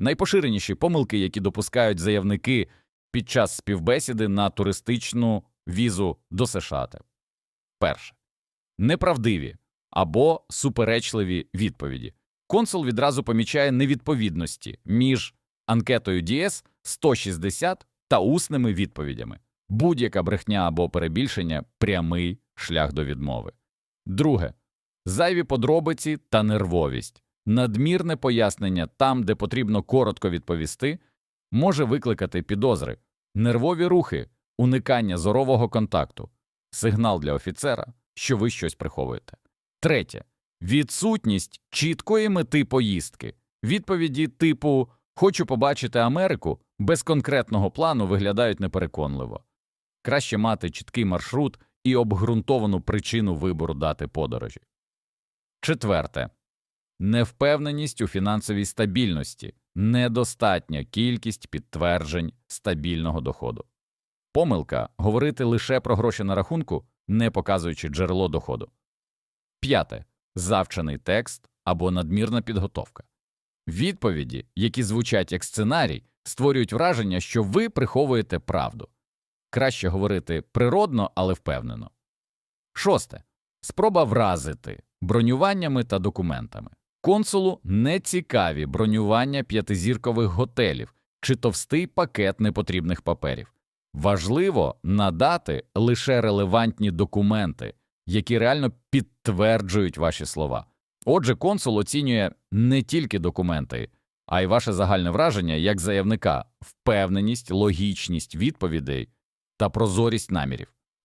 Найпоширеніші помилки, які допускають заявники під час співбесіди на туристичну візу до США. Перше. Неправдиві або суперечливі відповіді. Консул відразу помічає невідповідності між анкетою ДІС 160 та усними відповідями. Будь-яка брехня або перебільшення прямий шлях до відмови. Друге. Зайві подробиці та нервовість. Надмірне пояснення там, де потрібно коротко відповісти, може викликати підозри, нервові рухи, уникання зорового контакту, сигнал для офіцера, що ви щось приховуєте. Третє. Відсутність чіткої мети поїздки. Відповіді типу Хочу побачити Америку без конкретного плану виглядають непереконливо. Краще мати чіткий маршрут і обґрунтовану причину вибору дати подорожі. Четверте. Невпевненість у фінансовій стабільності, недостатня кількість підтверджень стабільного доходу. Помилка говорити лише про гроші на рахунку, не показуючи джерело доходу. П'яте. Завчений текст або надмірна підготовка. Відповіді, які звучать як сценарій, створюють враження, що ви приховуєте правду. Краще говорити природно, але впевнено. Шосте. Спроба вразити бронюваннями та документами. Консулу не цікаві бронювання п'ятизіркових готелів чи товстий пакет непотрібних паперів. Важливо надати лише релевантні документи, які реально підтверджують ваші слова. Отже, консул оцінює не тільки документи, а й ваше загальне враження як заявника, впевненість, логічність відповідей та прозорість намірів.